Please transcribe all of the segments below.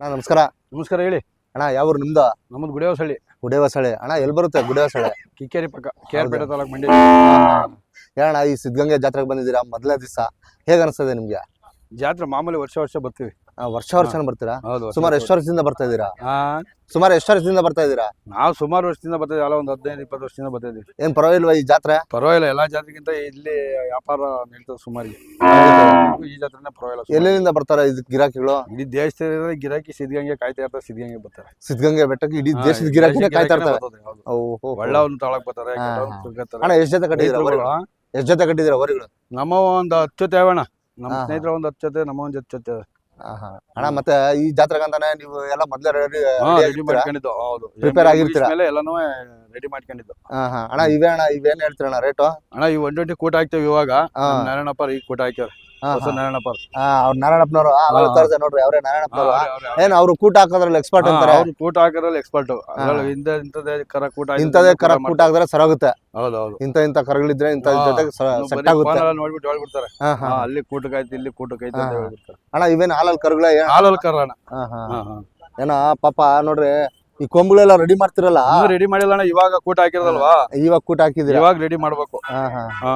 ಅಣ್ಣ ನಮಸ್ಕಾರ. ನಮಸ್ಕಾರ ಹೇಳಿ. ಅಣ್ಣ ಯಾವ್ರು ನಿಮ್ದು? ನಮ್ಮದು ಗುಡಿಯವಸಳ್ಳಿ ಗುಡೇವಸಳೆ ಅಣ್ಣ ಎಲ್ಲಿ ಬರುತ್ತೆ ಗುಡೇವಸಳೆ ಕಿಕ್ಕೇರಿ ಪಕ್ಕ ಕೆ ಆರ್ ಪೇಟೆ ತಾಲೂಕು ಮಂಡ್ಯ. ಹೇಳಣ್ಣ ಈ ಸಿದ್ಧಗಂಗೆ ಜಾತ್ರೆಗೆ ಬಂದಿದ್ದೀರಾ? ಮೊದಲನೇ ದಿವಸ. ಹೇಗೆ ಅನಿಸ್ತದೆ ನಿಮಗೆ? ಜಾತ್ರೆ ಮಾಮೂಲಿ ವರ್ಷ ವರ್ಷ ಬರ್ತೀವಿ. ವರ್ಷ ವರ್ಷನ ಬರ್ತೀರಾ? ಹೌದು ವರ್ಷ ಸುಮಾರು ವರ್ಷ. ಎಷ್ಟು ವರ್ಷದಿಂದ ಬರ್ತಾ ಇದ್ದೀರಾ ಸುಮಾರು ಎಷ್ಟು ವರ್ಷದಿಂದ ಬರ್ತಾ ಇದ್ದೀರಾ ನಾವು ಸುಮಾರು ವರ್ಷದಿಂದ ಬರ್ತಾ ಇದೀವಿ ಅಲ್ಲ ಒಂದು ಹದಿನೈದು ಇಪ್ಪತ್ತು ವರ್ಷದಿಂದ ಬರ್ತಾ ಇದೀವಿ. ಏನ್ ಪರವಾಗಿಲ್ವಾ ಈ ಜಾತ್ರೆ? ಪರವಾಗಿಲ್ಲ ಎಲ್ಲಾ ಜಾತ್ರೆಗಿಂತ ಇಲ್ಲಿ ವ್ಯಾಪಾರ ನಿಲ್ತದೆ ಸುಮಾರಿಗೆ. ಈ ಜಾತ್ರೆನೇ ಪರವಾಗಿಲ್ಲ ಎಲ್ಲಿಂದ ಎಲ್ಲೆಲ್ಲಿಂದ ಬರ್ತಾರೆ ಇದಕ್ಕೆ ಗಿರಾಕಿಗಳು? ಇಡೀ ದೇಶದ ಗಿರಾಕಿ ಸಿದ್ಧಗಂಗೆ ಕಾಯ್ತಾ ಇರ್ತಾರೆ ಸಿದ್ಧಗಂಗೆ ಬರ್ತಾರೆ. ಸಿದ್ಧಗಂಗೆ ಬೆಟ್ಟಕ್ಕೆ ಇಡೀ ದೇಶದ ಗಿರಾಕಿನೇ ಕಾಯ್ತಾ ಇರ್ತಾರೆ. ಬರ್ತದೆ, ಹೌದು. ಓಹೋ. ಒಳ್ಳೆ ಒಂದು ತಾಳಕ್ ಬರ್ತಾರೆ. ಅಣ್ಣ ಎಷ್ಟು ಜೊತೆ ಕಟ್ಟಿದ್ರೆ? ಎಷ್ಟು ಜೊತೆ ಕಟ್ಟಿದ್ರೆ ಹೊರಗಳು ನಮ್ಮ ಒಂದು ಹತ್ತು ಜೊತೆ ನಮ್ಮ. ಸ್ನೇಹಿತರ ಒಂದು ಹತ್ತು ಜೊತೆ ನಮ್ಮ ಒಂದು ಹತ್ತು ಜೊತೆ. ಅಣ್ಣ ಮತ್ತೆ ಈ ಜಾತ್ರೆಗಂತಾನೆ ನೀವು ಎಲ್ಲ ಮೊದ್ಲೇ ರೆಡಿ ಮಾಡ್ಕೊಂಡಿದ್ದು. ಹೌದು. ಪ್ರಿಪೇರ್ ಆಗಿರ್ತೀರಾ? ಮೇಲೆ ಎಲ್ಲಾನು ರೆಡಿ ಮಾಡ್ಕೊಂಡಿದ್ದು. ಅಣ್ಣ ಇವೇ ಅಣ್ಣ ಇವೇನ್ ಹೇಳ್ತೀರಣ್ಣ ರೇಟು ಅಣ್ಣ ಈ ಒನ್ ಟ್ವೆಂಟಿ ಕೂಟ ಹಾಕ್ತೇವೆ ಇವಾಗ. ನಾರಾಯಣಪ್ಪ ಈಗ ಕೂಟ ಹಾಕ್ಯಾರ ನಾರಾಯಣಪ್ಪ ಅವ್ರ. ನಾರಾಯಣಪ್ಪನವರು. ಆ ಹಾ. ತೋರಿಸಿ ನೋಡ್ರಿ ಅವರೇ ನಾರಾಯಣಪ್ಪನವರು. ಏನ್ ಅವ್ರು ಕೂಟ ಹಾಕೋದ್ರಲ್ಲಿ ಎಕ್ಸ್ಪರ್ಟ್ ಅಂತಾರೆ? ಅವ್ರು ಕೂಟ ಹಾಕೋದ್ರಲ್ಲಿ ಎಕ್ಸ್ಪರ್ಟ್ ಇಂದ ಇಂಥದ್ದೇ ಕರ ಕೂಟ ಇಂಥದೇ ಕರ ಕೂಟ ಹಾಕಿದ್ರೆ ಸರೋಗುತ್ತೆ ಹೌದು ಹೌದು ಇಂಥ ಇಂಥ ಕರಗಳಿದ್ರೆ ಇಂಥ. ಜೊತೆಗೆ ಸೆಟ್ ಆಗುತ್ತೆ. ನೋಡ್ಬಿಟ್ಟು ಹೇಳ್ಬಿಡ್ತಾರೆ. ಅಲ್ಲಿ ಕೂಟಕ್ಕೈತಿ ಇಲ್ಲಿ ಕೂಟಕ್ಕೈತಿ ಅಂತ. ಹೇಳ್ಬಿಡ್ತಾರೆ. ಅಣ್ಣ ಇವೇನ್ ಹಾಲಲ್ಲಿ ಕರುಗಳ? ಹಾಲಲ್ಲಿ ಕರ ಅಣ್ಣ. ಏನೋ ಪಾಪ ನೋಡ್ರಿ ಈ ಕೊಂಬುಗಳೆಲ್ಲ ರೆಡಿ ಮಾಡ್ತಿರಲ್ಲ? ಇನ್ನೂ ರೆಡಿ ಮಾಡಿಲ್ಲ ಅಣ್ಣ ಇವಾಗ ಕೂಟ ಹಾಕಿರೋದಲ್ವಾ ಇವಾಗ ಕೂಟ ಹಾಕಿದ್ರೆ ಇವಾಗ ರೆಡಿ ಮಾಡ್ಬೇಕು. ಹಾ ಹಾ. ಹಾ.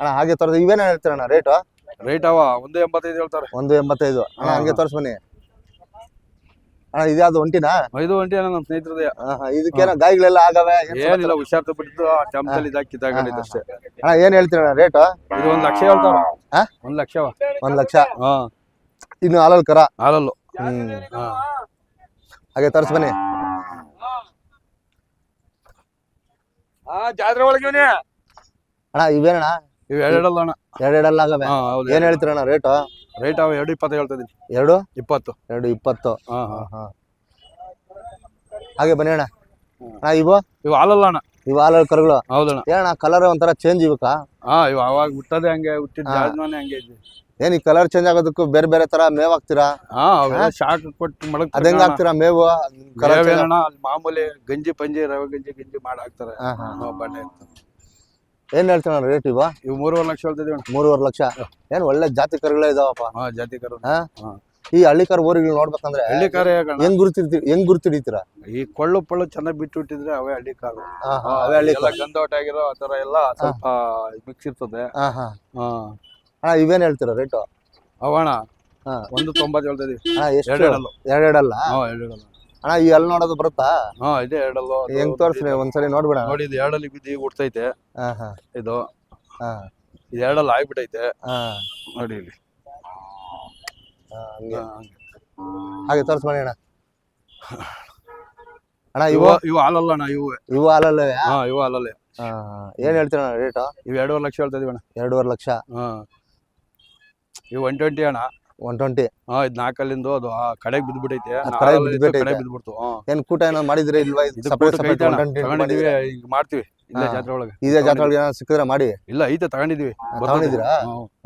ಅಣ್ಣ ಹಾಗೆ ತರದ ಇವೇನ್ ಹೇಳ್ತೀರಣ್ಣ ರೇಟು ರೈಟ್ ಅವ ಒಂದು ಎಂಬತ್ತೈದು ಹೇಳ್ತಾರೆ. ಒಂದು ಎಂಬತ್ತೈದು. ಅಣ್ಣ ಹಂಗೆ. ತೋರ್ಸ್ ಬನ್ನಿ. ಅಣ್ಣ ಇದ್ಯಾವ್ದು ಒಂಟಿನಾ? ಐದು ಒಂಟಿ ಅಣ್ಣ ನಮ್ಮ ಸ್ನೇಹಿತರದೇ. ಇದಕ್ಕೇನೋ ಗಾಯಗಳೆಲ್ಲ ಆಗವೆ ಏನ್ ಏನಿಲ್ಲ ಹುಷಾರ್ ತಪ್ಪಿಟ್ಟು ಚಮಚಲ್ಲಿ ಇದಾಕಿ ಅಷ್ಟೇ. ಅಣ್ಣ ಏನ್ ಹೇಳ್ತೀರಣ್ಣ ರೇಟ್? ಇದು ಒಂದ್ ಲಕ್ಷ ಹೇಳ್ತಾರ. ಹಾ? ಒಂದ್ ಲಕ್ಷವ ಒಂದ್ ಲಕ್ಷ? ಹಾ. ಇನ್ನು ಹಾಲಲ್ಲಿ ಕರ? ಹಾಲಲ್ಲು. ಹ್ಮ್. ಹಾ. ಹಾಗೆ ತರ್ಸ್ ಬನ್ನಿ. ಜಾತ್ರೆ ಒಳಗೆ ಅಣ್ಣ ಇವೇನಣ್ಣ? ಇವ್ ಎರಡಲ್ಲ ಅಣ್ಣ. ಎರಡೆರಡಲ್ಲ ಆಗವೆ? ಹಾ ಹೌದು. ಏನ್ ಹೇಳ್ತೀರಣ್ಣ ರೇಟು? ರೇಟ್ ಅವ ಎರಡು ಇಪ್ಪತ್ತು ಹೇಳ್ತಾ ಎರಡು? ಇಪ್ಪತ್ತು. ಎರಡು ಇಪ್ಪತ್ತು. ಹಾ ಹಾ. ಹಾ ಹಾಗೆ ಬನ್ನಿ ಅಣ್ಣ. ಅಣ್ಣ ಇವು? ಇವ್ ಹಾಲಲ್ಲ ಅಣ್ಣ. ಇವು ಹಾಲು ಕರುಗಳು? ಹೌದಣ್ಣ ಏನಣ್ಣ ಕಲರ್ ಒಂಥರ ಚೇಂಜ್ ಇವಕ್ಕ ಹಾ ಇವ್ ಅವಾಗ ಹುಟ್ಟದೆ ಹಂಗೆ ಹುಟ್ಟಿದ ಹಾ. ಜಾಜ್ಮಾನೆ ಹಂಗೆ ಐತಿ ಏನ್ ಈ ಕಲರ್ ಚೇಂಜ್ ಆಗೋದಕ್ಕೂ ಬೇರೆ ಬೇರೆ ತರ ಮೇವ್ ಹಾಕ್ತೀರಾ? ಹಾ ಅವೆಲ್ಲ ಶಾಕ್ ಕೊಟ್ಟು ಮಡಕ್ ಅದ್ ಹೆಂಗ್ ಹಾಕ್ತೀರಾ ಮೇವು? ಕಲರ್ ಅಣ್ಣ ಅಲ್ಲಿ ಮಾಮೂಲಿ ಗಂಜಿ ಪಂಜಿ ರವೆ ಗಂಜಿ ಗಿಂಜಿ ಮಾಡಿ ಹಾಕ್ತಾರೆ. ಹಾ, ಹಾ. ಹಾ, ಬಣ್ಣೆ. ಏನ್ ಹೇಳ್ತೀರ ರೇಟ್ ಇವ? ಇವ್ ಮೂರುವರೆ ಲಕ್ಷ ಹೇಳ್ತಿದೀವಿ ಮೂರುವರೆ ಲಕ್ಷ? ಏನ್ ಒಳ್ಳೆ ಜಾತಿ ಕರುಗಳೇ ಇದಾವಪ್ಪ. ಹಾ ಜಾತಿ ಕರು ಹಾ? ಈ ಹಳ್ಳಿ ಕರು ಊರುಗಳು ನೋಡ್ಬೇಕಂದ್ರೆ ಹಳ್ಳಿ ಕಾರೇ ಯಾಕಣ್ಣ ಹೆಂಗ್ ಗುರುತಿರ್ತಿ ಹೆಂಗ್ ಗುರುತಿಡಿತೀರಾ? ಈ ಕೊಳ್ಳು ಪಳ್ಳು ಚೆನ್ನಾಗಿ ಬಿಟ್ಟು ಬಿಟ್ಟಿದ್ರೆ ಅವೇ ಹಳ್ಳಿ ಕಾರು ಅವೇ ಹಳ್ಳಿ ಎಲ್ಲ ಗಂಧವಟ ಆಗಿರೋ ಆತರ ಎಲ್ಲಾ ಎಲ್ಲ ಸ್ವಲ್ಪ ಮಿಕ್ಸ್ ಇರ್ತದೆ. ಹಾ ಹಾ. ಹಾ. ಅಣ್ಣ ಇವೇನ್ ಹೇಳ್ತೀರಾ ರೇಟು ಅವಣ ಹಾ. ಒಂದು ತೊಂಬತ್ತು ಹೇಳ್ತಾ ಇದೀವಿ ಅಣ್ಣ ಎಷ್ಟು? ಎರಡೆರಡಲ್ಲು. ಎರಡೆರಡಲ್ಲ? ಹಾ ಎರಡೆರಡಲ್ಲ. ಅಣ್ಣ ಈ ಎಲ್ಲಿ ನೋಡೋದು ಬರುತ್ತಾ? ಹಾ ಇದೆ ಎರಡಲ್ಲೋ ಹೆಂಗ್ ತೋರಿಸ್ರಿ ಒಂದ್ಸರಿ ನೋಡ್ಬಿಡ ನೋಡಿ ಇದು ಎರಡಲ್ಲಿ ಬಿದ್ದು ಈಗ ಹುಡ್ತೈತೆ ಹಾ ಹಾ. ಇದು ಹಾ. ಇದು ಎರಡಲ್ಲಿ ಆಗ್ಬಿಟ್ಟೈತೆ. ಹಾ. ನೋಡಿ ಇಲ್ಲಿ. ಹಾ, ಹಂಗೆ. ಹಾ. ಹಾಗೆ ತೋರ್ಸ್ ಅಣ್ಣ. ಅಣ್ಣ ಇವು ಇವು ಇವು ಹಾಲಲ್ಲ ಅಣ್ಣ ಇವು. ಇವು ಹಾಲಲ್ಲೇ ಹಾ ಇವು ಹಾಲಲ್ಲೇ. ಹಾ. ಏನ್ ಹೇಳ್ತೀರ ಅಣ್ಣ ರೇಟು? ಇವು ಎರಡೂವರೆ ಲಕ್ಷ ಹೇಳ್ತಾ ಇದೀವಿ ಅಣ್ಣ. ಎರಡೂವರೆ ಲಕ್ಷ. ಹಾ. ಇವು ಒನ್ ಟ್ವೆಂಟಿ ಅಣ್ಣ. ಒನ್ ಟ್ವೆಂಟಿ ಹಾ ಇದು ನಾಲ್ಕಲ್ಲಿಂದ ಅದು ಆ ಕಡೆಗೆ ಬಿದ್ಬಿಟ್ಟೈತೆ ಅದ್ ಕಡೆಗ್ ಬಿದ್ಬಿಟ್ಟೈತೆ. ಕಡೆ ಬಿದ್ಬಿಡ್ತು. ಹಾ. ಏನ್ ಕೂಟ ಏನೋ ಮಾಡಿದ್ರೆ ಇಲ್ವಾ? ಇದು ಈಗ ಮಾಡ್ತೀವಿ ಇಲ್ಲೇ ಹಾ. ಜಾತ್ರೆ ಒಳಗೆ. ಇದೇ ಜಾತ್ರೆ ಒಳಗೆ ಏನಾದ್ರು ಸಿಕ್ಕಿದ್ರೆ ಮಾಡಿ. ಇಲ್ಲ ಐತೆ ತಗೊಂಡಿದೀವಿ. ಬರ್ತದೆ. ತಗೊಂಡಿದ್ದೀರಾ.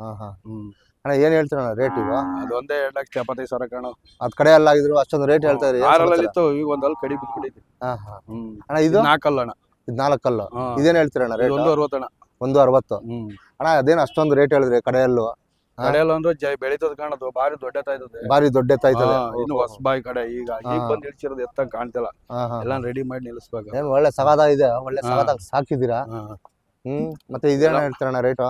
ಹಾ. ಹಾ ಹ್ಮ್. ಅಣ್ಣ ಏನ್ ಹೇಳ್ತೀರ ರೇಟ್ ಈಗ? ಅದು ಒಂದೇ ಎರಡ್ ಲಕ್ಷ ಎಪ್ಪತ್ತೈದು ಸಾವಿರ ಕಾಣೋ. ಅದ್ ಕಡೆ ಎಲ್ಲ ಆಗಿದ್ರು ಅಷ್ಟೊಂದು ರೇಟ್ ಹೇಳ್ತಾ ಇದ್ರಿ ಏನ್ ಆರಲ್ಲಿ ಸಮಾಚಾರ? ಇತ್ತು ಈಗ ಒಂದಲ್ಲಿ ಕಡಿ ಬಿದ್ಬಿಟ್ಟೈತಿ ಹಾ ಹಾ. ಹ್ಮ್. ಅಣ್ಣ ಇದು? ಇದು ನಾಲ್ಕಲ್ಲ ಅಣ್ಣ. ಇದು ನಾಲ್ಕಲ್ಲು. ಹಾ. ಇದೇನ್ ಹೇಳ್ತೀರ ಅಣ್ಣ ಇದು ರೇಟ್ ಒಂದು ಅರವತ್ತಣ್ಣ ಒಂದು ಅರವತ್ತು. ಹ್ಮ್. ಅಣ್ಣ ಅದೇನ್ ಅಷ್ಟೊಂದು ರೇಟ್ ಹೇಳಿದ್ರೆ ಕಡೆಯಲ್ಲೂ. ಕಡೆಯಲ್ಲ ಅಂದ್ರೆ ಜೈ ಬೆಳಿತದ ಕಾಣದು ಬಾರಿ ದೊಡ್ಡ ತಾಯ್ತದೆ ಬಾರಿ ದೊಡ್ಡ ತಾಯ್ತದೆ ಇನ್ನು ಹೊಸಬಾಯಿ ಕಡೆ ಈಗ ಈಗ. ಬಂದ್ ಇಳ್ಸಿರೋದು ಎತ್ತ ಕಾಣ್ತಿಲ್ಲ. ಎಲ್ಲ ರೆಡಿ ಮಾಡಿ ನಿಲ್ಲಿಸ್ಬೇಕು ಏನ್ ಒಳ್ಳೆ ಸವಾದ ಇದೆ ಒಳ್ಳೆ ಸವಾದ ಸಾಕಿದೀರಾ ಸಾಕಿದ್ದೀರಾ ಹ್ಮ್ ಮತ್ತೆ ಇದೇನ ಹೇಳ್ತೀರಣ್ಣ ರೇಟು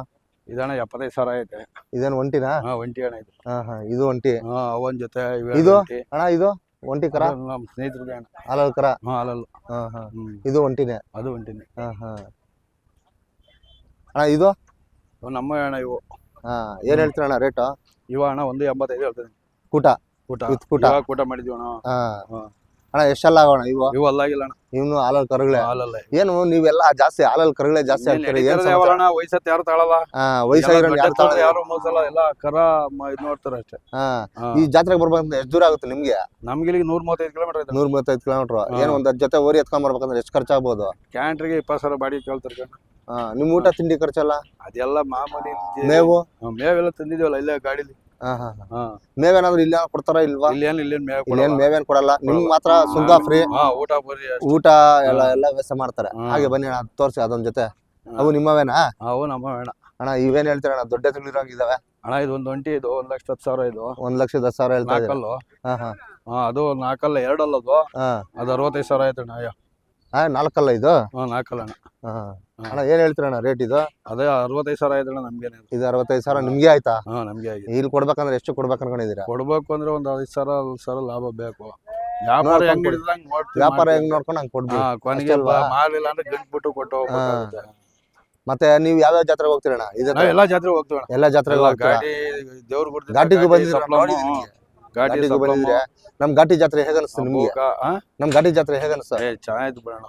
ಇದಣ್ಣ ಎಪ್ಪತ್ತೈದು ಸಾವಿರ ಐತೆ. ಇದೇನು ಒಂಟಿನಾ? ಹಾ ಒಂಟಿ ಅಣ್ಣ ಇದು. ಹಾ ಹಾ ಇದು ಒಂಟಿ. ಹಾ ಅವನ್ ಜೊತೆ ಇದು? ಅಣ್ಣ ಇದು? ಒಂಟಿ ಕರ? ನಮ್ಮ ನಮ್ ಸ್ನೇಹಿತರದೇ ಅಣ್ಣ. ಹಾಲಲ್ ಕರ? ಹಾ ಅಲ್ಲಲ್ಲ ಹಾ ಹಾ. ಇದು ಒಂಟಿನೇ? ಅದು ಒಂಟಿನೇ. ಹಾ ಹಾ. ಅಣ್ಣ ಇದು? ನಮ್ಮ ಅಣ್ಣ ಇವು. ಹಾ ಏನ್ ಹೇಳ್ತೀರಣ್ಣ ರೇಟ್ ಇವ ಅಣ್ಣ ಒಂದು ಎಂಬತ್ತೈದು ಹೇಳ್ತೀನಿ ಕೂಟ. ಕೂಟ. ಕೂಟ. ಇವಾಗ ಕೂಟ ಮಾಡಿದ್ವಿ ಅಣ್ಣ. ಹಾ. ಅಣ್ಣ ಎಷ್ಟೆಲ್ಲ ಆಗೋಣ ಇವು? ಇವು ಅಲ್ಲಾಗಿಲ್ಲ ಅಣ್ಣ. ಇವ್ನು ಹಾಲಲ್ ಕರಗಳೇ. ಹಾಲಲ್ಲೇ. ಏನು ನೀವೆಲ್ಲ ಜಾಸ್ತಿ ಹಾಲಲ್ ಕರಗಳೇ ಜಾಸ್ತಿ ಆಗ್ತೀರಿ ಏನ್ ಅಣ್ಣ? ವಯಸ್ಸತ್ ಯಾರು ತಾಳಲ್ಲ? ಹಾ ವಯಸ್ಸಾಗಿರೋ ಯಾರು ತಾಳ ಯಾರು ಮೋಸಲ್ಲ ಎಲ್ಲ ಕರ ಮ- ಇದ್ ನೋಡ್ತಾರೆ ಅಷ್ಟೇ. ಹಾ ಹಾ. ಈ ಜಾತ್ರೆಗೆ ಬರ್ಬೇಕಂದ್ರೆ ಎಷ್ಟು ದೂರ ಆಗುತ್ತೆ ನಿಮ್ಗೆ? ನಮ್ಗೆ ಇಲ್ಲಿ ನೂರ್ ಮೂವತ್ತೈದು ಕಿಲೋಮೀಟರ್ ಇದೆ. ನೂರ್ ಮೂವತ್ತೈದು ಕಿಲೋಮೀಟರ್ ಹಾ. ಏನ್ ಒಂದ್ ಹತ್ತ್ ಜೊತೆ ಓರಿ ಎತ್ಕೊಂಡ್ ಬರ್ಬೇಕಂದ್ರೆ ಎಷ್ಟು ಖರ್ಚಾಗ್ಬೋದು? ಕ್ಯಾಂಟ್ರಿಗೆ ಇಪ್ಪತ್ತು ಸಾವಿರ ಬಾಡಿ ಕೇಳ್ತಾರೆ ಕಣ ಹಾ ನಿಮ್ ಊಟ ತಿಂಡಿ ಖರ್ಚಲ್ಲ? ಅದೆಲ್ಲ ಮಾಮೂಲಿ ಮೇವು? ಮೇವೆಲ್ಲ ತಂದಿದೀವಲ್ಲ ಇಲ್ಲೇ ಗಾಡಿಲಿ. ಮೇವೇನಾದ್ರು ಇಲ್ಲ ಕೊಡ್ತಾರ ಇಲ್ವಾ? ಇಲ್ಲೇನು ಇಲ್ಲೇನ್ ಮೇವ್ ಇಲ್ಲೇನ್ ಕೊಡಲ್ಲ. ಮೇವೇನ್ ಕೊಡಲ್ಲ. ನಿಮ್ಗ್ ಮಾತ್ರ ಸುಂಕ ಫ್ರೀ. ಹಾ ಊಟ ಬರಿ ಅಷ್ಟೇ. ಊಟ ಎಲ್ಲ ಎಲ್ಲ ವ್ಯವಸ್ಥೆ ಮಾಡ್ತಾರೆ. ಹಾ. ಹಾಗೆ ಬನ್ನಿ ಅಣ್ಣ ತೋರ್ಸಿ ಅದೊಂದ್ ಜೊತೆ. ಅವು ನಿಮ್ಮವೇನಾ? ಅವು ನಮ್ಮ ಅಣ್ಣ. ಅಣ್ಣ ಇವೇನ್ ಹೇಳ್ತೀರ ಅಣ್ಣ? ದೊಡ್ಡ ತಿಳಿರೋಂಗಿದಾವೆ ಅಣ್ಣ ಇದು ಒಂದ್ ಒಂಟಿ ಇದು ಒಂದ್ ಲಕ್ಷ ಹತ್ತು ಸಾವಿರ ಇದು. ಒಂದ್ ಲಕ್ಷದ ಹತ್ತು ಸಾವಿರ ಹೇಳ್ತಾ ಇದ್ದೀರಾ? ನಾಲ್ಕಲ್ಲು. ಹಾ ಹಾ. ಹಾ ಅದು ನಾಲ್ಕಲ್ಲ ಎರಡಲ್ಲ ಅದು ಹಾ. ಅದು ಅರವತ್ತೈದು ಸಾವಿರ ಆಯ್ತು ಅಣ್ಣ ಅಯ್ಯೋ. ಹಾ ನಾಲ್ಕಲ್ಲ ಇದು? ಹಾ ನಾಲ್ಕಲ್ಲ ಅಣ್ಣ. ಹಾ ಅಣ್ಣ ಏನ್ ಹೇಳ್ತೀರಣ್ಣ ರೇಟ್ ಇದು? ಅದೇ ಅರವತ್ತೈದು ಸಾವಿರ ಆಯ್ತು ಅಣ್ಣ ನಮ್ಗೆ ಇದು ಅರವತ್ತೈದು ಸಾವಿರ ನಿಮ್ಗೆ ಆಯ್ತಾ? ಹಾ ನಮ್ಗೆ ಆಗಿದೆ ಇಲ್ಲಿ ಕೊಡ್ಬೇಕಂದ್ರೆ ಎಷ್ಟು ಕೊಡ್ಬೇಕು ಅನ್ಕೊಂಡಿದ್ದೀರಾ ಕೊಡ್ಬೇಕು ಅಂದ್ರೆ ಒಂದು ಐದು ಸಾವಿರ ಹತ್ತು ಸಾವಿರ ಲಾಭ ಬೇಕು. ವ್ಯಾಪಾರ ಹೆಂಗ್ ಕೊಡಿ. ಹಿಡಿದಂಗ್ ನೋಡ್ತೀವಿ ವ್ಯಾಪಾರ ಹೆಂಗ್ ನೋಡ್ಕೊಂಡು ಹಂಗ್ ಕೊಡ್ಬೇಕು. ಹಾ ಕೊನೆಗೆ ಅಲ್ವಾ? ಮಾಲಿಲ್ಲ ಅಂದ್ರೆ ಗಂಟ್ಬಿಟ್ಟು ಕೊಟ್ಟು ಹೋಗ್ಬೇಕಾಗುತ್ತೆ. ಮತ್ತೆ ನೀವು ಯಾವ್ಯಾವ ಜಾತ್ರೆಗೆ ಹೋಗ್ತೀರಣ್ಣ? ಅಣ್ಣ ನಾವ್ ಎಲ್ಲಾ ಜಾತ್ರೆ ಹೋಗ್ತೀವಿ ಎಲ್ಲಾ ಎಲ್ಲ ಜಾತ್ರೆಗೆ ಎಲ್ಲ ಹೋಗ್ತೀರಾ? ಗಾಡಿ ದೇವ್ರ ಗಾಡಿಗೂ ಬಂದಿದ್ದೀರಾ? ಘಾಟಿಗೂ ಬಂದಿದ್ರೆ ನಮ್ ಘಾಟಿ ಜಾತ್ರೆ ಹೇಗ ಅನಿಸ್ತು ನಿಮ್ಗೆ? ನಮ್ ಘಾಟಿ ಜಾತ್ರೆ ಹೇಗ ಅನಿಸ್ತು? ಏ ಚೆನ್ನಾಯ್ತು ಬಿಡೋಣ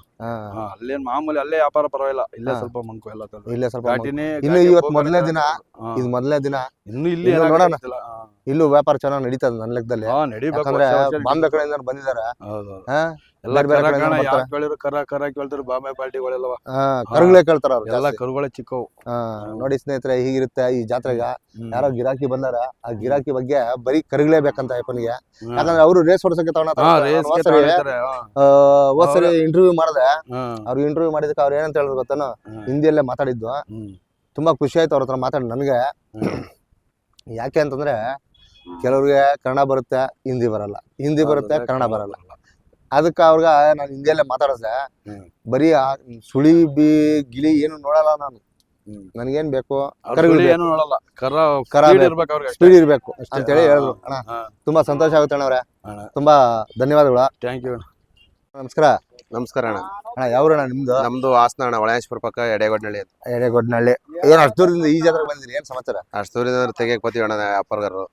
ಅಲ್ಲೇನ್ ಮಾಮೂಲಿ ಅಲ್ಲೇ ವ್ಯಾಪಾರ ಪರವಾಗಿಲ್ಲ. ಇಲ್ಲೇ ಸ್ವಲ್ಪ ಮಂಕು ಎಲ್ಲ ಇಲ್ಲೇ ಸ್ವಲ್ಪ ಘಾಟಿನೇ ಇನ್ನು ಇವತ್ತು ಮೊದಲನೇ ದಿನ ಇದು ಮೊದಲನೇ ದಿನ. ಇನ್ನು ಇಲ್ಲಿ ನೋಡೋಣ. ಇಲ್ಲೂ ವ್ಯಾಪಾರ ಚೆನ್ನಾಗಿ ನಡೀತದೆ ನನ್ನ ಲೆಕ್ಕದಲ್ಲಿ. ಯಾಕಂದ್ರೆ ಬಾಂಬೆ ಕಡೆಯಿಂದ ಬಂದಿದ್ದಾರೆ. ಎಲ್ಲ ಬೇರೆ ಕಣ ಕೇಳಿದ್ರು ಕರ ಕರ ಕೇಳ್ತಾರೆ ಬಾಂಬೆ ಪಾರ್ಟಿಗಳೆಲ್ಲವ. ಕರುಗಳೇ ಕೇಳ್ತಾರ ಅವ್ರು ಎಲ್ಲ ಜಾಸ್ತಿ. ಕರುಗಳೇ ಚಿಕ್ಕವು. ನೋಡಿ ಸ್ನೇಹಿತರೆ ಹೀಗಿರುತ್ತೆ ಈ ಜಾತ್ರೆಗ. ಯಾರೋ ಗಿರಾಕಿ ಬಂದಾರ ಆ ಗಿರಾಕಿ ಬಗ್ಗೆ ಬರೀ ಕರುಗಳೇ ಬೇಕಂತ ಅಯ್ಯಪ್ಪನಿಗೆ. ಹ್ಮ್. ಯಾಕಂದ್ರೆ ಅವರು ರೇಸ್ ಹೊಡ್ಸಕ್ಕೆ ಹಾ ರೇಸ್. ಹೋದ್ಸರಿ ಇಂಟರ್ವ್ಯೂ ಮಾಡಿದೆ. ಅವ್ರಿಗೆ ಅವ್ರು ಇಂಟರ್ವ್ಯೂ ಮಾಡಿದಕ್ಕೆ ಅವ್ರು ಏನಂತ ಹೇಳಿದ್ರು ಗೊತ್ತಾನು? ಹ್ಮ್. ಹಿಂದಿಯಲ್ಲೇ ಮಾತಾಡಿದ್ದು. ತುಂಬಾ ಖುಷಿ ಆಯ್ತು ಅವ್ರ ಹತ್ರ ಮಾತಾಡಿ ನನಗೆ. ಯಾಕೆ ಅಂತಂದ್ರೆ ಕೆಲವ್ರಿಗೆ ಕನ್ನಡ ಬರುತ್ತೆ ಹಿಂದಿ ಬರಲ್ಲ. ಹಿಂದಿ ಬರುತ್ತೆ ಕನ್ನಡ ಬರಲ್ಲ. ಅದಕ್ಕೆ ಅವ್ರಿಗೆ ನಾನು ಹಿಂದಿಯಲ್ಲೇ ಮಾತಾಡಿದೆ. ಬರೀ ಆ ಸುಳಿ ಬಿ ಗಿಳಿ ಏನು ನೋಡಲ್ಲ ನಾನು. ನನಗೇನ್ ಬೇಕು? ಏನು ನೋಡಲ್ಲ. ಕರ ಸ್ಪೀಡ್ ಇರ್ಬೇಕು. ಅಂತೇಳಿ ಹೇಳಿದ್ರು. ಅಣ್ಣ ತುಂಬಾ ಸಂತೋಷ ಆಗುತ್ತೆ ಅಣ್ಣ. ಅವ್ರೆ. ತುಂಬಾ ಧನ್ಯವಾದಗಳು. ಥ್ಯಾಂಕ್ ಯು ನಮಸ್ಕಾರ. ನಮಸ್ಕಾರ ಅಣ್ಣ. ಅಣ್ಣ ಯಾವ್ರಣ್ಣ ನಿಮ್ದು? ನಮ್ದು ಹಾಸನ ಅಣ್ಣ ಒಳೇಶ್ವರ ಪಕ್ಕ ಎಡೆಗೊಡ್ನಳ್ಳಿ ಅಂತ. ಎಡೆಗೊಡ್ನಳ್ಳಿ. ಏನ್ ಅಷ್ಟು ದೂರದಿಂದ ಈ ಜಾತ್ರೆ ಬಂದಿರಿ ಏನ್ ಸಮಾಚಾರ? ಅಷ್ಟು ದೂರದಿಂದ ತೆಗಿಯಕ್ ಬತ್ತೀವಿ ಅಣ್ಣ ವ್ಯಾಪಾರಗಾರರು.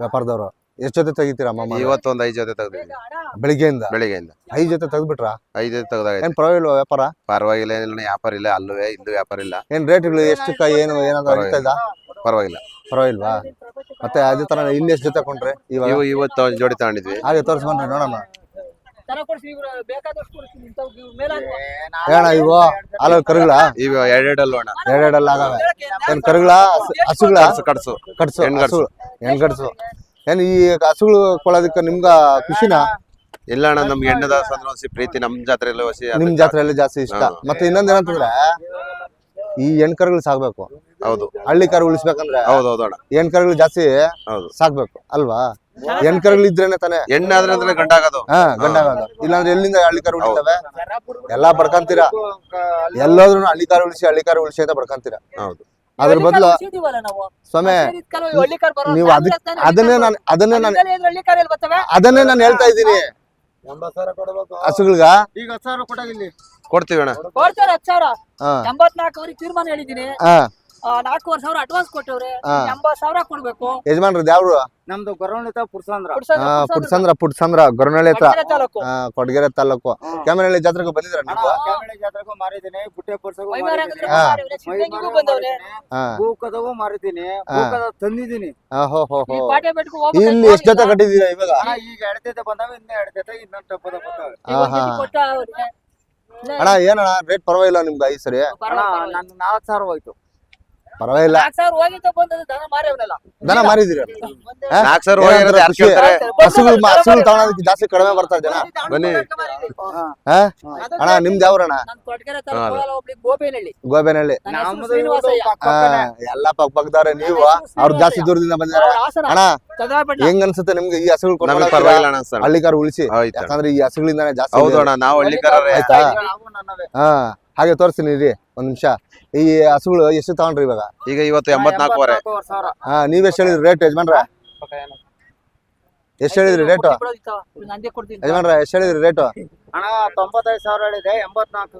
ವ್ಯಾಪಾರದವರು. ಎಷ್ಟು ಜೊತೆ ತೆಗಿತೀರಾ ಮಾಮ ಇವತ್ತು ಒಂದ್ ಐದ್ ಜೊತೆ ತೆಗ್ದಿದ್ವಿ ಬೆಳಿಗ್ಗೆಯಿಂದ? ಬೆಳಿಗ್ಗೆಯಿಂದ. ಐದು ಜೊತೆ ತೆಗ್ದ್ಬಿಟ್ರ? ಐದ್ ಜೊತೆ ತೆಗ್ದಾಗ ಏನ್ ಪರವಾಗಿಲ್ವಾ ವ್ಯಾಪಾರ? ಪರವಾಗಿಲ್ಲ ಏನಿಲ್ಲ ವ್ಯಾಪಾರ ಇಲ್ಲ ಅಲ್ಲೂ ಇಂದು ವ್ಯಾಪಾರ ಇಲ್ಲ. ಏನ್ ರೇಟ್ಗಳು ಎಷ್ಟಕ್ಕ ಏನು ಏನಾದ್ರು ಇದ್ದ ಪರವಾಗಿಲ್ಲ. ಪರವಾಗಿಲ್ವಾ? ಮತ್ತೆ ಅದೇ ತರ ಇಲ್ಲಿ ಎಷ್ಟು ಜೊತೆ ಕೊಂಡ್ರೆ ಇವಾಗ? ಇವು ಇವತ್ತು ಒಂದ್ ಜೋಡಿ ತಗೊಂಡಿದ್ವಿ. ಹಾಗೆ ನೋಡೋಣ ಬೇಕಾದಷ್ಟು ಕೊಡ್ಸಿ ಇಂಥವ್ ಇವ್ ಹಾಲು ಕರುಗಳ? ಇವು ಎರಡೆರಡಲ್ಲು ಅಣ್ಣ. ಎರಡೆರಡಲ್ಲ ಆಗವೆ. ಏನ್ ಕರುಗಳ? ಹಸುಗಳ? ಕಡ್ಸು. ಕಡ್ಸು ಕಟ್ಸು ಹೆಣ್ಗಡ್ಸು. ಹೆಣ್ಗಡ್ಸು. ಏನ್ ಈ ಹಸುಗಳು ಕೊಳ್ಳೋದಕ್ಕೆ ನಿಮ್ಗ ಖುಷಿನಾ? ಇಲ್ಲ ಅಣ್ಣ ನಮ್ಗೆ ಎಣ್ಣದ ಸಂದ್ರ ಪ್ರೀತಿ ನಮ್ ಜಾತ್ರೆಯಲ್ಲಿ ಓಸಿ ನಿಮ್ ಜಾತ್ರೆಯಲ್ಲಿ ಜಾಸ್ತಿ ಇಷ್ಟ. ಮತ್ತೆ ಇನ್ನೊಂದ್ ಏನಂತಂದ್ರೆ ಈ ಹೆಣ್ಕರುಗಳು ಸಾಕ್ಬೇಕು. ಹೌದು. ಹಳ್ಳಿ ಕರು ಉಳಿಸ್ಬೇಕಂದ್ರೆ ಹೌದು ಹೌದು ಅಣ್ಣ. ಹೆಣ್ಕರುಗಳು ಜಾಸ್ತಿ ಹೌದು. ಸಾಕ್ಬೇಕು ಅಲ್ವಾ? ಹೆಣ್ಕರುಗಳು ಇದ್ರೇನೆ ತಾನೆ ಎಣ್ಣೆ ಆದ್ರೆ ಅಂದ್ರೆ ಗಂಡಾಗೋದು ಹಾ ಗಂಡಾಗದು ಇಲ್ಲಾಂದ್ರೆ ಎಲ್ಲಿಂದ ಹಳ್ಳಿ ಕಾರು ಉಳಿತವೆ? ಎಲ್ಲಾ ಬಡ್ಕಂತೀರಾ? ಎಲ್ಲೋದ್ರು ಹಳ್ಳಿ ಕಾರು ಉಳಿಸಿ ಹಳ್ಳಿ ಕಾರು ಉಳಿಸಿ ಅಂತ ಬಡ್ಕಂತೀರಾ? ಹೌದು. ಅದ್ರ ಬದಲು. ಸ್ವಾಮಿ ನೀವು ಅದನ್ನೇ ನಾನು ಅದನ್ನೇ ನಾನು ಅದನ್ನೇ ನಾನು ಹೇಳ್ತಾ ಇದ್ದೀನಿ. ಹಸುಗಳ್ಗ? ಈಗ ಹತ್ತು ಸಾವಿರ ಕೊಡ್ತೀವಿ ಅಣ್ಣ. ಕೊಡ್ತಾರೆ ಹತ್ತು ಸಾವಿರ. ಹಾ. ಎಂಬತ್ನಾಲ್ಕುವರೆಗೆ ತೀರ್ಮಾನ ಹೇಳಿದೀನಿ ಹಾ. ಆ, ನಾಲ್ಕೂವರೆ ಸಾವಿರ ಅಡ್ವಾನ್ಸ್ ಕೊಟ್ಟವ್ರೆ. ಹಾ. ಎಂಬತ್ ಸಾವಿರ ಕೊಡ್ಬೇಕು. ಯಜಮಾನ್ರದ್ ಯಾವ್ರು? ನಮ್ದು ಗೊರವಣಿತ ಪುರ್ಸಂದ್ರ ಹಾ ಪುಟ್ಸಂದ್ರ. ಪುಟ್ಸಂದ್ರ ಗೊರನಹಳ್ಳಿ ಹತ್ರ ಕೊಡ್ಗೆರೆ ತಾಲೂಕು. ಹಾ ಕೊಡಗೆರೆ ತಾಲೂಕು. ಕ್ಯಾಮರಹಳ್ಳಿ ಜಾತ್ರೆಗೆ ಬಂದಿದ್ರ ನೀವು? ಜಾತ್ರೆಗೂ ಮಾರಿದ್ದೀನಿ. ಮಾರಿದಿನಿ ಪುರ್ಸಗೂ ಹಾ. ಬಂದವ್ರೆ. ಹಾ. ಮಾರಿದ್ದೀನಿ. ಭೂಕದ ತಂದಿದ್ದೀನಿ. ಹಾ, ಹೋ ಹೋ ಈ ಹೋ ಪಾಟೆ ಬೆಟ್ಟಕ್ಕೆ ಹೋಗ್ಬೇಕು ಇಲ್ಲಿ ಎಷ್ಟ್ ಜೊತೆ ಕಟ್ಟಿದೀರ ಇವಾಗ? ಅಣ್ಣ ಈಗ ಎಡತೈತೆ ಬಂದಾವ ಇನ್ನ ಎಡತೈತೆ ಇನ್ನೊಂದು ಟಪ್ಪದ ಬರ್ತಾವೆ ಈಗ ಒಂದ್ ಜೊತೆ ಕೊಟ್ಟ ಅವ್ರಿಗೆ. ಅಣ್ಣ ಏನಣ್ಣ ರೇಟ್ ಪರವಾಗಿಲ್ಲ ನಿಮ್ಗೆ ಐಸರಿ ಸರಿ? ಪರವಾಗಿಲ್ಲ. ನನ್ನ ನಾಲ್ಕು ಸಾವಿರ ಹೋಯ್ತು. ಪರವಾಗಿಲ್ಲ. ನಾಲ್ಕು ಸಾವಿರ ಹೋಗಿದ್ದ ಬಂದದ್ದು ದನ ಮಾರಿವ್ರಲ್ಲ ದನ ಮಾರಿದಿರ ಹಾ? ನಾಲ್ಕು ಸಾವಿರ ಏನಂದ್ರೆ ಹೋಗಿರೋದು ಯಾರು ಖುಷಿ? ಕೇಳ್ತಾರೆ ಹಸುಗಳು ಹಸುಗಳು ತಗೊಳೋದಕ್ಕೆ ಜಾಸ್ತಿ ಕಡಿಮೆ ಬರ್ತಾರೆ ಜನ. ಬನ್ನಿ. ಹಾ? ಅಣ್ಣ ನಿಮ್ದು ನಾನು ಕೊಟ್ಗೆರೆ ಗೋಪೇನಹಳ್ಳಿ ಗೋಬೆನಹಳ್ಳಿ. ನನ್ನ ಹೆಸರು ಹಾ ಎಲ್ಲ ಪಕ್ಕ ಪಕ್ಕದವ್ರೆ ನೀವು. ಅವ್ರು ಜಾಸ್ತಿ ದೂರದಿಂದ ಬಂದಿದ್ದಾರೆ. ಅಣ್ಣ ಹೆಂಗ್ ಅನ್ಸುತ್ತೆ ನಿಮ್ಗೆ ಈ ಹಸುಗಳು ನಮ್ಗೆ? ಪರವಾಗಿಲ್ಲ ಅಣ್ಣ ಸರ್. ಹಳ್ಳಿ ಕಾರು ಉಳಿಸಿ ಆಯ್ತು ಯಾಕಂದ್ರೆ ಈ ಹಸುಗಳಿಂದಾನೆ ಜಾಸ್ತಿ ಹೌದು ಅಣ್ಣ ನಾವು ಹಳ್ಳಿಕಾರ ಆಯ್ತಾ? ಹಾ. ಹಾಗೆ ತೋರಿಸ್ತೀನಿ ರೀ ಒಂದ್ ನಿಮಿಷ. ಈ ಹಸುಗಳು ಎಷ್ಟು ತಗೊಂಡ್ರಿ ಇವಾಗ? ಈಗ ಇವತ್ತು ಎಂಬತ್ನಾಲ್ಕುವರೆ. ಹಾ ನೀವ್ ಎಷ್ಟು ಹೇಳಿದ್ರಿ ರೇಟ್ ಯಜಮಾನ್ರ? ಎಷ್ಟು ಹೇಳಿದ್ರಿ ರೇಟು? ನಂದೇ ಕೊಡ್ತೀನಿ ಯಜಮಾನ್ರ ಎಷ್ಟು ಹೇಳಿದ್ರಿ ರೇಟು? ತೊಂಬತ್ತೈದು ಸಾವಿರ ಹೇಳಿದೆ ಎಂಬತ್ನಾಲ್ಕು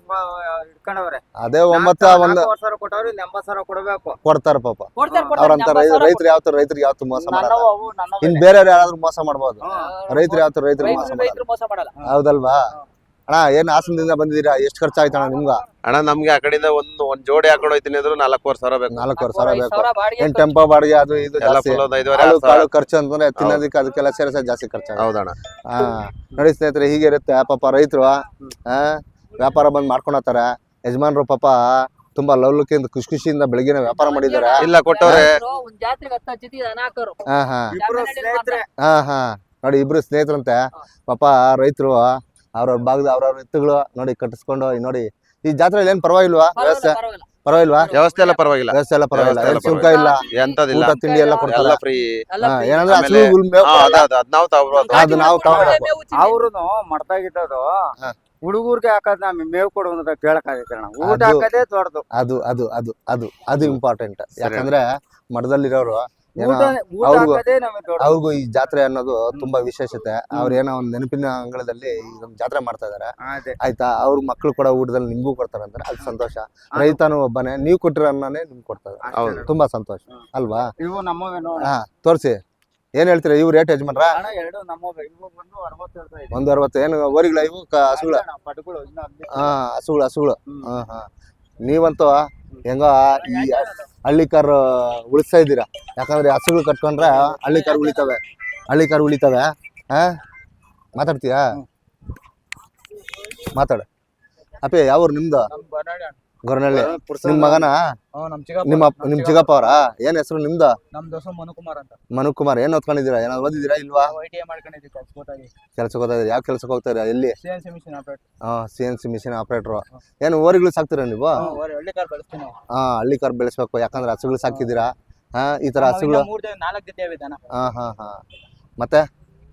ಇಟ್ಕೊಂಡವ್ರೆ. ಅದೇ ಒಂಬತ್ತ ಒಂದ್ ಸಾವಿರ ಕೊಟ್ಟವ್ರು ಇನ್ನು ಎಂಬತ್ತು ಸಾವಿರ ಕೊಡಬೇಕು. ಕೊಡ್ತಾರ ಪಾಪ. ಅವ್ರಂತಾರ ರೈತರು ಯಾವ ರೈತರಿಗೆ ಯಾವತ್ತು ಮೋಸ ಮಾಡಲ್ಲ. ಇನ್ ಬೇರೆಯವ್ರು ಯಾರಾದ್ರೂ ಮೋಸ ಮಾಡ್ಬೋದು. ರೈತರು ಯಾವತ್ತು ರೈತರಿಗೆ ರೈತರು ಮೋಸ ಮಾಡಲ್ಲ. ಹೌದಲ್ವಾ? ಅಣ್ಣ ಏನ್ ಹಾಸನದಿಂದ ಬಂದಿದ್ದೀರಾ? ಎಷ್ಟು ಖರ್ಚಾಯ್ತಣ್ಣ ನಿಮ್ಗ? ಅಣ್ಣ ನಮ್ಗೆ ಆ ಕಡೆಯಿಂದ ಒಂದು ಒಂದ್ ಜೋಡಿ ಹಾಕೊಂಡು ಹೋಯ್ತೀನಿ ಅಂದ್ರೆ ನಾಲ್ಕೂವರೆ ಸಾವಿರ ಬೇಕು. ನಾಲ್ಕೂವರೆ ಸಾವಿರ ಬೇಕು. ಏನು ಟೆಂಪೋ ಬಾಡಿಗೆ ಅದು ಇದು ಎಲ್ಲ ಜಾಸ್ತಿ. ಫುಲ್ ಒಂದ್ ಐದುವರೆ ಕಾಳು ಆರು ಸಾವಿರ. ಕಾಳು ಖರ್ಚು ಅಂತಂದ್ರೆ ತಿನ್ನೋದಕ್ಕೆ ಅದಕ್ಕೆಲ್ಲ ಸೇರಿಸ ಜಾಸ್ತಿ ಖರ್ಚು ಹೌದಣ್ಣ. ಹಾ ನೋಡಿ ಸ್ನೇಹಿತರೆ ಹೀಗೆ ಇರುತ್ತೆ. ಪಾಪ ರೈತರು ಹಾ ವ್ಯಾಪಾರ ಬಂದ್ ಮಾಡ್ಕೊಂಡ್ ಹೋಗ್ತಾರೆ ಯಜಮಾನ್ರು ಪಾಪ ತುಂಬಾ ಲವ್ಲುಕಿಂದ ಖುಷಿ ಖುಷಿಯಿಂದ ಬೆಳಗಿನ ವ್ಯಾಪಾರ ಮಾಡಿದ್ದಾರೆ. ಇಲ್ಲ ಕೊಟ್ಟವ್ರೆ. ಒಂದ್ ಜಾತ್ರೆಗೆ ಹತ್ತ ಜೊತೆ ದನ ಹಾಕೋರು ಹಾ ಹಾ. ಇಬ್ರು ಸ್ನೇಹಿತರೆ ಹಾ ಹಾ. ನೋಡಿ ಇಬ್ರು ಸ್ನೇಹಿತರಂತೆ. ಪಾಪ ರೈತರು ಅವ್ರವ್ರ ಭಾಗದ ಅವ್ರವ್ರ ಎತ್ತುಗಳು ನೋಡಿ ಕಟ್ಟಿಸ್ಕೊಂಡು ನೋಡಿ ಈ ಜಾತ್ರೆಯಲ್ಲಿ ಏನ್ ಪರವಾಗಿಲ್ವಾ? ವ್ಯವಸ್ಥೆ? ಪರವಾಗಿಲ್ಲ. ಪರವಾಗಿಲ್ವಾ? ವ್ಯವಸ್ಥೆ ಎಲ್ಲ ಪರವಾಗಿಲ್ಲ. ವ್ಯವಸ್ಥೆ ಎಲ್ಲ ಪರವಾಗಿಲ್ಲ. ಏನ್ ಇಲ್ಲ ಎಂತದಿಲ್ಲ ಊಟ ತಿಂಡಿ ಎಲ್ಲ ಕೊಡ್ತಾರೆ. ಎಲ್ಲ ಫ್ರೀ. ಏನಂದ್ರೆ ಮೇವ್ ಅದ ನಾವು ಅದು ಅವ್ರು ಮಡ್ತಾಗಿದ್ದದು. ಹುಡುಗರ್ಗೆ ಹಾಕೋದ್ ನಮ್ ಮೇವು ಕೊಡು ಅಂತ ಕೇಳಕ್ಕಾಗೈತೆ ಅಣ್ಣ. ಊಟ ಹಾಕದೇ ದೊಡ್ಡದು. ಅದು ಅದು ಅದು ಅದು ಅದು ಇಂಪಾರ್ಟೆಂಟ್ ಯಾಕಂದ್ರೆ ಮಠದಲ್ಲಿರೋರು ಅವ್ರಿಗೂ- ಈ ಜಾತ್ರೆ ಅನ್ನೋದು ತುಂಬಾ ವಿಶೇಷತೆ. ಅವ್ರ ಏನೋ ಒಂದ್ ನೆನಪಿನ ಅಂಗಳದಲ್ಲಿ ಇದೊಂದು ಜಾತ್ರೆ ಮಾಡ್ತಾ ಇದಾರೆ. ಆಯ್ತಾ? ಅವ್ರ ಮಕ್ಳು ಕೂಡ ಊಟದಲ್ಲಿ ನಿಮ್ಗೂ ಕೊಡ್ತಾರೆ ಅಂದ್ರೆ ಅದು ಸಂತೋಷ. ರೈತನು ಒಬ್ಬನೇ. ನೀವು ಕೊಟ್ಟಿರೋ ಅನ್ನನೇ ನಿಮ್ಗೆ ಕೊಡ್ತಾರೆ. ಹೌದು. ತುಂಬಾ ಸಂತೋಷ. ಅಲ್ವಾ? ಹಾ ತೋರಿಸಿ. ಏನ್ ಹೇಳ್ತೀರಾ? ಇವ್ ರೇಟ್ ಯಜಮಾನ್ರ? ಒಂದ್ ಅರವತ್ತು. ಏನು ಓರಿಗಳ ಇವು ಹಸುಗಳ? ಹಾ ಹಸುಗಳು ಹಸುಗಳು. ಹಾ ಹಾ. ನೀವಂತೂ ಹೆಂಗೋ ಈ ಹಳ್ಳಿ ಕಾರ್ ಉಳಿಸ್ತಾ ಇದ್ದೀರಾ? ಯಾಕಂದ್ರೆ ಹಸುಗಳು ಕಟ್ಕೊಂಡ್ರೆ ಹಳ್ಳಿ ಕಾರ್ ಉಳಿತವೆ. ಹಳ್ಳಿ ಕಾರ್ ಉಳಿತವೆ. ಹಾ ಮಾತಾಡ್ತೀಯಾ? ಮಾತಾಡ. ಯಾವ ಯಾವ್ರು ನಿಮ್ದು? ಪುರ್ಸದ ನಿಮ್ ಮಗನ? ಹ್ಮ್, ನಮ್ ಚಿಕ್ಕಪ್ಪ. ನಿಮ್ಮ ನಮ್ ನಿಮ್ ಚಿಕ್ಕಪ್ಪ. ಅವರ? ಏನ್ ಹೆಸರು ನಿಮ್ದ? ನಮ್ ದೋಸ ಮನುಕುಮಾರ್ ಅಂತ. ಮನುಕುಮಾರ್ ಏನ್ ಓದ್ಕೊಂಡಿದ್ದೀರಾ? ಏನಾದ್ರು ಓದಿದ್ದೀರಾ ಇಲ್ವಾ? ಐ ಟಿ ಐ ಕೆಲ್ಸಕ್ಕೆ ಹೋಗ್ತಾ ಯಾವ ಕೆಲ್ಸಕ್ಕೆ ಹೋಗ್ತಾ ಇದ್ದೀರಾ ಎಲ್ಲಿ? C N C machine operate ಹಾ C N C machine operator. ಏನು ಓರಿಗಳು ಸಾಕ್ತೀರಾ ನೀವು? ಕಾರ್ ಹಾ ಹಳ್ಳಿ ಕಾರ್ ಬೆಳೆಸ್ಬೇಕು. ಯಾಕಂದ್ರೆ ಹಸುಗಳು ಸಾಕಿದ್ದೀರಾ ಹಾ ಈ ತರ ನಾವು ಹಸುಗಳು ಇನ್ನ ಮೂರ್ ಜನ ನಾಲ್ಕು ಜೊತೆ ಇವೆ ದನ ಹಾ ಹಾ ಹಾ. ಮತ್ತೆ?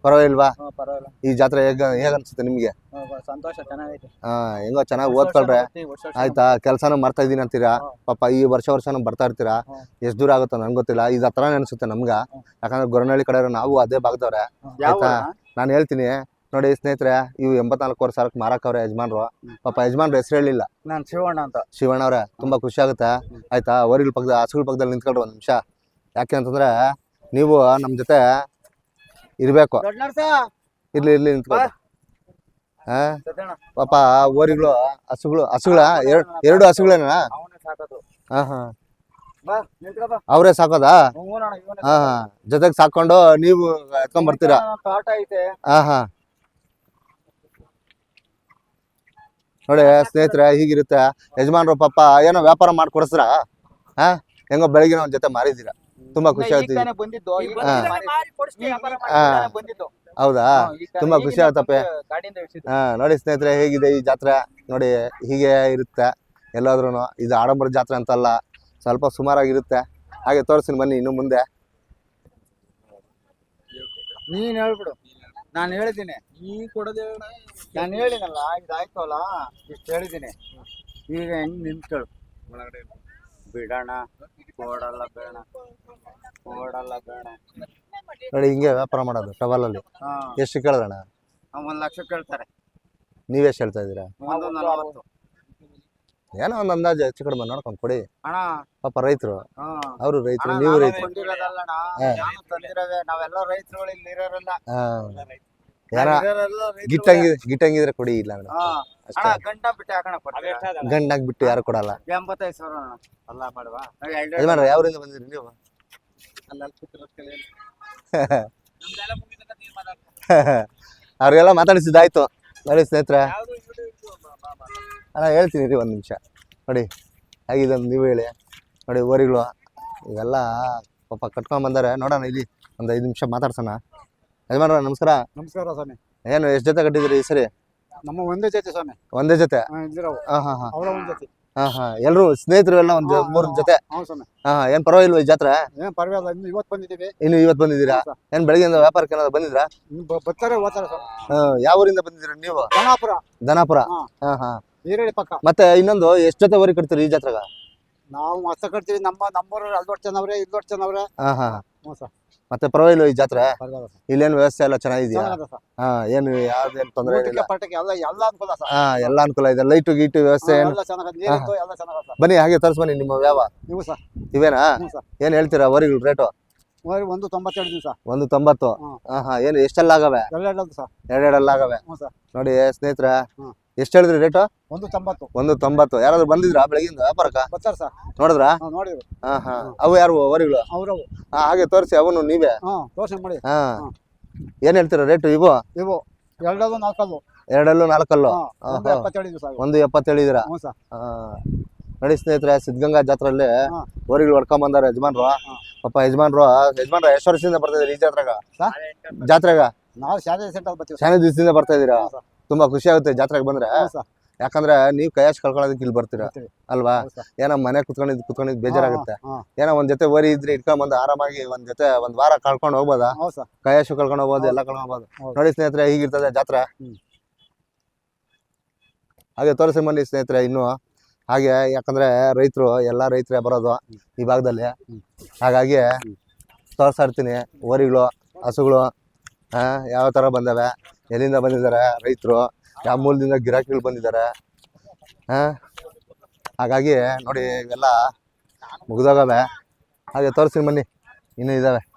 ಪರವಾಗಿಲ್ವಾ? ಪರವಾಗಿಲ್ಲ. ಈ ಜಾತ್ರೆ ಹೇಗ ಹೇಗ ಅನ್ಸುತ್ತೆ ನಿಮ್ಗೆ? ಸಂತೋಷ ಚೆನ್ನಾಗೈತೆ. ಹಾ ಹೆಂಗೋ ಚೆನ್ನಾಗಿ ಓದ್ಕೊಳ್ರೆ. ಆಯ್ತಾ? ಕೆಲ್ಸನೂ ಮಾಡ್ತಾ ಇದೀನಿ ಅಂತೀರಾ? ಪಾಪ ಈ ವರ್ಷ ವರ್ಷನೂ ಬರ್ತಾ ಇರ್ತೀರಾ? ಎಷ್ಟು ದೂರ ಆಗುತ್ತೋ ನಂಗೆ ಗೊತ್ತಿಲ್ಲ. ಇದು ಹತ್ರ ಅನ್ಸುತ್ತೆ ನಮ್ಗ. ಯಾಕಂದ್ರೆ ಗೊರನಹಳ್ಳಿ ಕಡೆ ನಾವು ಅದೇ ಭಾಗದವ್ರೆ. ಆಯ್ತಾ? ನಾನು ಹೇಳ್ತೀನಿ. ನೋಡಿ ಸ್ನೇಹಿತರೆ ಇವು ಎಂಬತ್ನಾಲ್ಕು ವರ್ಷ ಸಾಲಕ್ಕೆ ಮಾರಕ್ಕವ್ರೆ ಯಜಮಾನ್ರು. ಪಾಪ ಯಜಮಾನ್ರು ಹೆಸರು ಹೇಳಿಲ್ಲ. ನಾನು ಶಿವಣ್ಣ ಅಂತ. ಶಿವಣ್ಣ ಅವ್ರೆ ತುಂಬಾ ಖುಷಿ ಆಗುತ್ತೆ. ಆಯ್ತಾ? ಅವರಿಲ್ ಪಕ್ಕದ ಹಸುಗಳ ಪಕ್ಕದಲ್ಲಿ ನಿಂತ್ಕೊಂಡ್ರು ಒಂದ್ ನಿಮಿಷ. ಯಾಕೆ ಅಂತಂದ್ರೆ ನೀವು ನಮ್ ಜೊತೆ ಇರ್ಬೇಕು. ಇರ್ಲಿ ಇರ್ಲಿ ನಿಂತ್ಕೊಳ್ಳಿ ಹಾ? ಪಾಪ ಓರಿಗಳು ಹಸುಗಳು ಹಸುಗಳ ಎರಡ್ ಹಸುಗಳೇನ? ಹಾ ಹಾ. ನಿಂತ್ಕೋ ಅವರೇ ಸಾಕೋದಾ? ಹಾ ಹಾ. ಜೊತೆಗೆ ಸಾಕೊಂಡು ನೀವು ಎತ್ಕೊಂಡ್ ಬರ್ತೀರಾ? ಹಾ ಹಾ. ನೋಡಿ ಸ್ನೇಹಿತರೆ ಹೀಗಿರುತ್ತೆ. ಯಜಮಾನ್ರು ಪಾಪ ಏನೋ ವ್ಯಾಪಾರ ಮಾಡ್ಕೊಡಿಸ್ರ? ಹಾ? ಹೆಂಗೋ ಬೆಳಗಿನ ಒಂದ್ ಜೊತೆ ಮಾರಿದ್ದೀರಾ ತುಂಬಾ ಖುಷಿ ಆಯ್ತು. ಆಗ್ತಿದೆ ತಾನೇ ಬಂದಿದ್ದು ಈಗ ಈಗ ಬಂದಿದ್ದಾನೆ, ಮಾರಿ- ಮಾರಿ ಕೊಡಿಸ್ತೀವಿ, ವ್ಯಾಪಾರ ಹಾ. ತಾನೇ ಬಂದಿದ್ದು. ಹೌದಾ? ತುಂಬಾ ಖುಷಿ ಗಾಡಿಯಿಂದ ಇಳಿಸಿದ್ದು. ಹಾ ನೋಡಿ ಸ್ನೇಹಿತರೆ ಹೇಗಿದೆ ಈ ಜಾತ್ರೆ? ನೋಡಿ ಹೀಗೆ ಇರುತ್ತೆ. ಎಲ್ಲಾದ್ರೂ ಇದು ಆಡಂಬರ ಜಾತ್ರೆ ಅಂತಲ್ಲ ಸ್ವಲ್ಪ ಸುಮಾರಾಗಿರುತ್ತೆ. ಹಾಗೆ ತೋರಿಸ್ತೀನಿ ಬನ್ನಿ ಇನ್ನು ಮುಂದೆ. ನೀನ್ ಹೇಳ್ಬಿಡು. ನಾನು ಹೇಳಿದ್ದೀನಿ. ನೀ ಕೊಡದೇ ನಾನು ಹೇಳಿನಲ್ಲ ಇದಾಯ್ತಲ್ಲ ಇಷ್ಟು ಹೇಳಿದ್ದೀನಿ. ಈಗ ಹೆಂಗ್ ನಿಂತ್ಕೊಳ್ಳು ಬಿಡೋಣ ಕೊಡಲ್ಲ ಬೇಡ ಕೊಡಲ್ಲ ಬೇಡ. ನೋಡಿ ಹಿಂಗೆ ವ್ಯಾಪಾರ ಮಾಡೋದು ಟವಲಲ್ಲಿ ಹಾ. ಎಷ್ಟು ಕೇಳಿದ್ರಣ್ಣ? ಅವ್ನ್ ಒಂದ್ ಲಕ್ಷ ಕೇಳ್ತಾರೆ. ನೀವೆಷ್ಟು ಹೇಳ್ತಾ ಇದೀರಾ ಒಂದು ನಲವತ್ತು. ಏನೋ ಒಂದು ಅಂದಾಜು ಹೆಚ್ಚು ಕಡಿಮೆ ನೋಡ್ಕೊಂಡ್ ಕೊಡಿ. ಅಣ್ಣ. ಪಾಪ ರೈತರು. ಹಾ. ಅವರು ಅಣ್ಣ, ರೈತರು ನೀವು ನಾವೇ ರೈತರು. ಕೊಂಡಿರೋದಲ್ಲಣ್ಣ ಹಾ. ನಾನು ತಂದಿರೋದೇ ನಾವೆಲ್ಲ ರೈತರು ಇಲ್ಲಿ ಇರೋರೆಲ್ಲ ಹಾ. ಗಿಟ್ಟಂಗಿದ್ರೆ ಕೊಡಿ ಇಲ್ಲ ಮೇಡಮ್? ಗಂಡಾಗ್ ಬಿಟ್ಟು ಯಾರು ಕೊಡಲ್ಲ. ಎಂಬತ್ತೈದು ಸಾವಿರ ಅಣ್ಣ. ಅಲ್ಲ ಮಾಡುವ. ಯಜಮಾನ್ರೆ ಯಾವ್ರಿಂದ ಬಂದಿರಿ ನೀವು. ಅವ್ರಿಗೆಲ್ಲ ಮಾತಾಡಿಸಿದ್ದಾಯ್ತು. ನೋಡಿ ಸ್ನೇಹಿತರೆ. ಅಣ್ಣ ಹೇಳ್ತೀನಿ ರೀ ಒಂದು ನಿಮಿಷ. ನೋಡಿ ಹೇಗಿದೆ ನೀವು ಹೇಳಿ. ನೋಡಿ ಓರಿಗಳು ಇವೆಲ್ಲ ಪಾಪ ಕಟ್ಕೊಂಡ್ ಬಂದಾರೆ. ನೋಡೋಣ ಇಲ್ಲಿ ಒಂದು ಐದು ನಿಮಿಷ ಮಾತಾಡ್ಸೋಣ. ಯಜಮಾನ್ರ ನಮಸ್ಕಾರ. ನಮಸ್ಕಾರ ಸ್ವಾಮಿ. ಏನು ಎಷ್ಟು ಜೊತೆ ಕಟ್ಟಿದ್ರಿ ಈ ಸರಿ? ನಮ್ಮ ಒಂದೇ ಜೊತೆ ಸ್ವಾಮಿ. ಒಂದೇ ಜೊತೆ? ಹಾ ಹಾ ಹಾಂ ಹಾಂ. ಅವರ ಒಂದ್ ಜೊತೆ. ಹಾಂ ಹಾಂ. ಎಲ್ಲರೂ ಸ್ನೇಹಿತರು ಎಲ್ಲ ಒಂದು ಮೂರು ಜೊತೆ? ಹೌದು ಸ್ವಾಮಿ. ಹಾಂ ಹಾಂ. ಏನು ಪರವಾಗಿಲ್ವ ಈ ಜಾತ್ರೆ? ಏನ್ ಪರವಾಗಿಲ್ಲ. ಇನ್ನು ಇವತ್ತು ಬಂದಿದ್ದೀವಿ. ಇನ್ನು ಇವತ್ತು ಬಂದಿದ್ದೀರಾ? ಏನ್ ಬೆಳಗ್ಗೆಯಿಂದ ವ್ಯಾಪಾರಕ್ಕೆ ಏನಾದ್ರು ಬಂದಿದ್ರಾ ಬರ್ತಾರೆ ಸ್ವಾಮಿ. ಯಾವ ಊರಿಂದ ಬಂದಿದ್ದೀರಾ ನೀವು? ಧನಾಪುರ ದನಾಪುರ. ಹಾ. ಹಾ ಹಾಂ. ಪಕ್ಕ. ಮತ್ತೆ ಇನ್ನೊಂದು ಎಷ್ಟು ಜೊತೆ ವರಿ ಕಟ್ತೀರಿ ಈ ಜಾತ್ರೆಗ? ನಾವು ಮಸ್ತ ಕಟ್ತೀವಿ. ನಮ್ಮ ನಮ್ಮೂರು ಅಲ್ದೊಟ್ಟು ಚೆನ್ನವ್ರೆ ಇಲ್ದೊಟ್ಟು ಚೆನ್ನವ್ರೆ ಹಾ ಹಾ ಹ್ಞೂ ಸರ್ ಮತ್ತೆ ಪರವಾಗಿಲ್ಲ ಈ ಜಾತ್ರೆ. ಇಲ್ಲೇನು ವ್ಯವಸ್ಥೆ ಎಲ್ಲ ಚೆನ್ನಾಗಿದೆಯಾ? ಹಾ ಏನು ಯಾವ್ದೇನು ತೊಂದರೆ ಇಲ್ಲ. ಹಾ ಎಲ್ಲ ಅನುಕೂಲ ಇದೆ. ಲೈಟ್ ಗೀಟು ವ್ಯವಸ್ಥೆ ಏನು? ಬನ್ನಿ ಹಾಗೆ ತರ್ಸ್ ಬನ್ನಿ ನಿಮ್ಮ ಯಾವ ಇವೇನಾ? ಏನ್ ಹೇಳ್ತೀರಾ ವರಿಗಳು ರೇಟು? ಒಂದು ತೊಂಬತ್ತೆರಡು ದಿವಸ. ಒಂದು ತೊಂಬತ್ತು. ಹಾ. ಹಾ ಏನು ಎಷ್ಟೆಲ್ಲ ಆಗವೆ? ಎರಡೆರಡೆಲ್ಲ ಆಗವೆ ನೋಡಿ ಸ್ನೇಹಿತರೆ. ಎಷ್ಟು ಹೇಳಿದ್ರಿ ರೇಟು ಒಂದು ತೊಂಬತ್ತು. ಒಂದು ತೊಂಬತ್ತು. ಯಾರಾದ್ರು ಬಂದಿದ್ರಾ ಬೆಳಗಿಂದ ವ್ಯಾಪಾರಕ್ಕ? ಬರ್ತಾರೆ ಸರ್. ನೋಡಿದ್ರಾ? ಹಾಂ ನೋಡಿದ್ರು ಹಾ ಹಾ. ಅವು ಯಾರು ಅವರಿಗಳು ಅವ್ರವು ಹಾಗೆ ತೋರಿಸಿ ಅವನು ನೀವೇ? ಹಾಂ ತೋರ್ಸಿ ಮಾಡಿ. ಹಾ. ಏನ್ ಹೇಳ್ತೀರಾ ರೇಟು ಇವು ಇವು ಎರಡಲ್ಲೂ ನಾಲ್ಕಲ್ಲು. ಎರಡಲ್ಲೂ ನಾಲ್ಕಲ್ಲು? ಹಾಂ ಒಂದು ಆಹಾ. ನಡಿ ದಿವಸ ಒಂದು ಎಪ್ಪತ್ತು ಹೇಳಿದಿರ ಹ್ಞೂ ಸರ್. ನೋಡಿ ಸ್ನೇಹಿತರೆ ಸಿದ್ಧಗಂಗಾ ಜಾತ್ರೆಯಲ್ಲಿ ಹಾ. ಊರಿಗೆ ಹೊಡ್ಕೊಂಡ್ ಬಂದಾರ ಯಜಮಾನ್ರು ಪಾಪ ಯಜಮಾನ್ರು ಯಜಮಾನ್ರ ಎಷ್ಟು ವರ್ಷದಿಂದ ಬರ್ತಾ ಇದೀರಿ ಈ ಜಾತ್ರೆಗ? ಜಾತ್ರೆಗ? ನಾವು ಶಾಲೆ ಸೆಂಟರ್ ಬರ್ತೀವಿ ಸರ್. ಶಾನೆ ದಿವಸದಿಂದ ಬರ್ತಾ ಇದೀರಾ ಸರ್. ತುಂಬಾ ಖುಷಿ ಆಗುತ್ತೆ ಜಾತ್ರೆಗೆ ಬಂದ್ರೆ. ಯಾಕಂದ್ರೆ ನೀವು ಕೈಯಾಶ್ ಕಳ್ಕೊಳ್ಳೋದಕ್ಕೆ ಇಲ್ಲಿ ಬರ್ತೀರಾ? ಅಲ್ವಾ? ಏನೋ ಮನೆ ಕುತ್ಕೊಂಡಿದ್ ಕುತ್ಕೊಂಡಿದ್ ಬೇಜಾರಾಗುತ್ತೆ. ಏನೋ ಒಂದ್ ಜೊತೆ ಓರಿ ಇದ್ರೆ ಇಟ್ಕೊಂಡ್ ಬಂದು ಆರಾಮಾಗಿ ಒಂದ್ ಜೊತೆ ಒಂದ್ ವಾರ ಕಳ್ಕೊಂಡು ಹೋಗ್ಬೋದಾ? ಕೈಯಾಶ್ ಕಳ್ಕೊಂಡು ಹೋಗ್ಬೋದು ಎಲ್ಲ ಕಳ್ಕೊಂಡು ಹೋಗ್ಬೋದು. ನೋಡಿ ಸ್ನೇಹಿತರೆ ಹೀಗಿರ್ತದೆ ಜಾತ್ರೆ. ಹಾಗೆ ತೋರಿಸಿ ಬನ್ನಿ ಸ್ನೇಹಿತರೆ ಇನ್ನು. ಹಾಗೆ ಯಾಕಂದ್ರೆ ರೈತರು ಎಲ್ಲಾ ರೈತರೇ ಬರೋದು ಈ ಭಾಗದಲ್ಲಿ. ಹಾಗಾಗಿ ತೋರಿಸ್ತಾ ಇರ್ತೀನಿ ಓರಿಗಳು ಹಸುಗಳು ಆ, ಯಾವ ತರ ಬಂದವೆ. ಎಲ್ಲಿಂದ ಬಂದಿದ್ದಾರೆ ರೈತರು? ಯಾವ ಮೂಲದಿಂದ ಗಿರಾಕಿಗಳು ಬಂದಿದ್ದಾರೆ? ಆ, ಹಾಗಾಗಿ ನೋಡಿ ಇವೆಲ್ಲ ಮುಗ್ದೋಗವೆ. ಹಾಗೆ ತೋರಿಸ್ತೀನಿ ಬನ್ನಿ. ಇನ್ನೂ ಇದ್ದಾವೆ